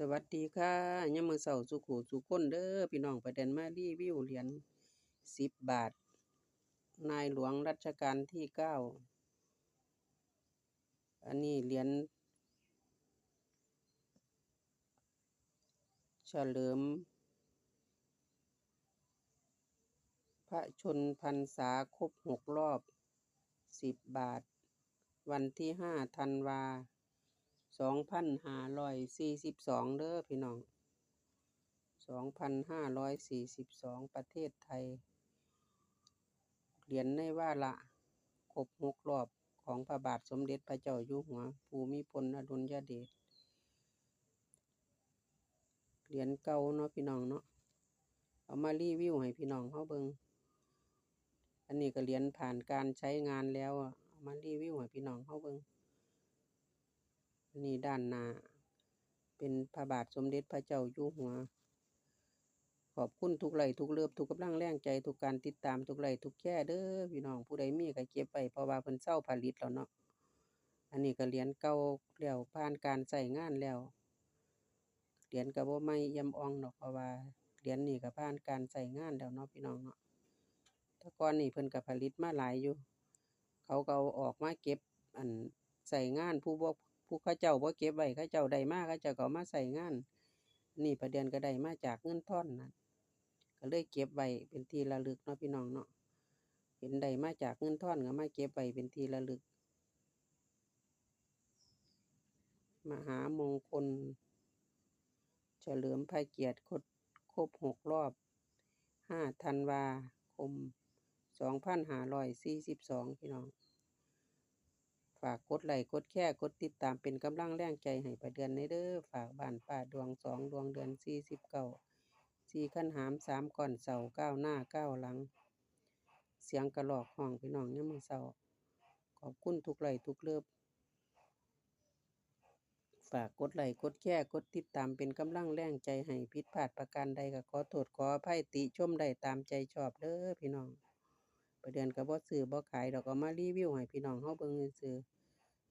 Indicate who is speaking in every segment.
Speaker 1: สวัสดีค่ะยามมือเช้าสุขุสุขคนเด้อพี่น้องประเด็นมารีวิวเหรียญ10บบาท นายหลวงรัชกาลที่9อันนี้เหรียญเฉลิม พระชนพรรษาครบ6รอบ10บบาท วันที่5ธันวา 2542เด้อพี่น้อง2542ประเทศไทย เหรียญในว่าระครบ6รอบของพระบาทสมเด็จพระเจ้าอยู่หัว ภูมิพลอดุลยเดชเหรียญเก่าเนาะพี่น้องเนาะเอามารีวิวให้พี่น้องเราเบิ่งอันนี้ก็เหรียญผ่านการใช้งานแล้วอะเอามารีวิวให้พี่น้องเราเบิง นนี้ด้านหน้า เป็นพระบาทสมเด็จพระเจ้าอยู่หัว ขอบคุณทุกไหลทุกเลิฟทุกกำลังแรงใจทุกการติดตามทุกไหลทุกแชร์เด้อพี่น้องผู้ใดมีก็เก็บไว้เพราะว่าเพิ่นเซาผลิตแล้วเนาะอันนี้ก็เหรียญเก่าแล้วผ่านการใช้งานแล้วเหรียญก็บ่ใหม่ยมอ่องดอกเพราะว่าเหรียญนี้ก็ผ่านการใช้งานแล้วเนาะพี่น้องเนาะต่ก่อนนี้เพิ่นก็ผลิตมาหลายอยู่ เขาก็เอาออกมาเก็บอันใช้งานผู้บ่ ผู้เขาเจ้าบ่เก็บไว้เขาเจ้าได้มาเขาเจ้าก็มาใช้งาน นี่พระเดือนก็ได้มาจากเงินท่อนนั่นก็เลยเก็บไว้เป็นที่ระลึกเนาะพี่น้องเนาะเห็นได้มาจากเงินท่อนก็มาเก็บไว้เป็นที่ระลึก มหามงคล เฉลิมพระเกียรติครบครบ6รอบ5ธันวาคม2542พี่น้อง ฝากกดไลค์กดแชร์กดติดตามเป็นกำลังแรงใจให้ประเดือนในเด้อฝากบ้านป้าดวง2ดวงเดือน49 4คันหาม3ก้อนเสาเก้าหน้าเก้าหลัง เสียงกระหรอกห้องพี่น้องยามมื้อเช้าขอบคุณทุกไลค์ทุกเลิฟฝากกดไลค์กดแชร์กดติดตามเป็นกำลังแรงใจให้ผิดพลาดประการใดก็ขอโทษขออภัยติชมได้ตามใจชอบเด้อพี่น้อง ประเดือนก็บ่ซื้อบ่ขายดอกเอมารีวิวให้พี่น้องเราเบิ่งซื่อ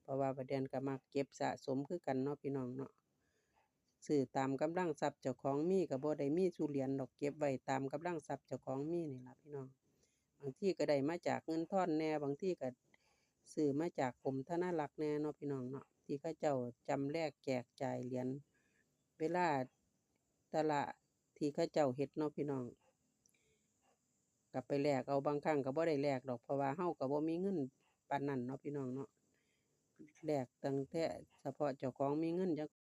Speaker 1: เพราะว่าประเดือนก็มักเก็บสะสมคือกันเนาะพี่น้องเนาะซื้อตามกำลังทรัพย์เจ้าของมีก็บ่ได้มีซุเหรียญดอกเก็บไว้ตามกำลังทรัพย์เจ้าของมีนี่ล่ะพี่น้องบางที่ก็ได้มาจากเงินทอนแน่บางที่ก็ซื้อมาจากกรมธนารักษ์แน่เนาะพี่น้องเนาะที่เขาเจ้าจำแลกแจกจ่ายเหรียญเวลาต่ละที่เขาเจ้าเฮ็ดเนาะพี่น้อง กับไปแลกเอาบางครั้งก็บ่ได้แลกดอกเพราะว่าเฮาก็บ่มีเงินปานนั้นเนาะพี่น้องเนาะแลกตั้งแต่เฉพาะเจ้าของมีเงินจั่ง